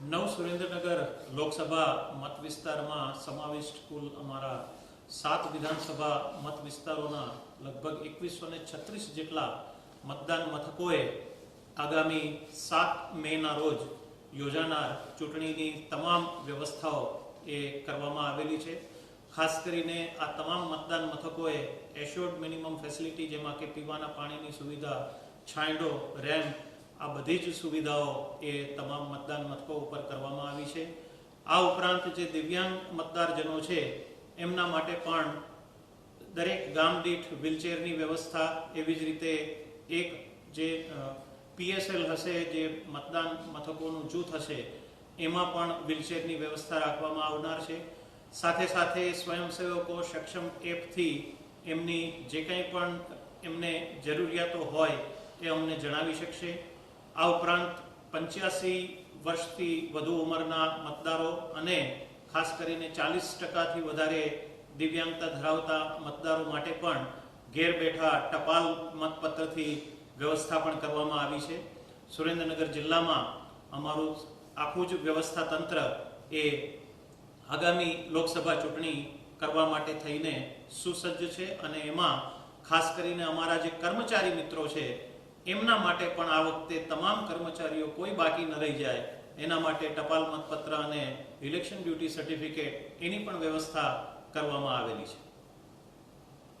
નવ સુરેન્દ્રનગર લોકસભા મત વિસ્તારમાં સમાવિષ્ટ કુલ અમારા સાત વિધાનસભા મત વિસ્તારોના લગભગ એકવીસો ને છત્રીસ જેટલા મતદાન મથકોએ આગામી સાત મેના રોજ યોજાનાર ચૂંટણીની તમામ વ્યવસ્થાઓ એ કરવામાં આવેલી છે. ખાસ કરીને આ તમામ મતદાન મથકોએ એશ્યોર્ડ મિનિમમ ફેસિલિટી જેમાં કે પીવાના પાણીની સુવિધા, છાંયડો રેમ્પ આ બધી જ સુવિધાઓ એ તમામ મતદાન મથકો ઉપર કરવામાં આવી છે. આ ઉપરાંત જે દિવ્યાંગ મતદારજનો છે, એમના માટે પણ દરેક ગામ દીઠ વ્હીલચેરની વ્યવસ્થા એવી જ રીતે એક જે પીએસએલ હશે, જે મતદાન મથકોનું જૂથ હશે, એમાં પણ વ્હીલચેરની વ્યવસ્થા રાખવામાં આવનાર છે. સાથે સાથે સ્વયંસેવકો સક્ષમ એપથી એમની જે કંઈ પણ એમને જરૂરિયાતો હોય એ અમને જણાવી શકશે. આ ઉપરાંત પંચ્યાસી વર્ષથી વધુ ઉંમરના મતદારો અને ખાસ કરીને ચાલીસ ટકાથી વધારે દિવ્યાંગતા ધરાવતા મતદારો માટે પણ ઘેર બેઠા ટપાલ મતપત્રથી વ્યવસ્થા પણ કરવામાં આવી છે. સુરેન્દ્રનગર જિલ્લામાં અમારું આખું જ વ્યવસ્થા તંત્ર એ આગામી લોકસભા ચૂંટણી કરવા માટે થઈને સુસજ્જ છે અને એમાં ખાસ કરીને અમારા જે કર્મચારી મિત્રો છે એમના માટે પણ આ વખતે તમામ કર્મચારીઓ કોઈ બાકી ન રહી જાય. એના માટે ટપાલ મતપત્ર અને ઇલેક્શન ડ્યુટી સર્ટિફિકેટ એની પણ વ્યવસ્થા કરવામાં આવેલી છે.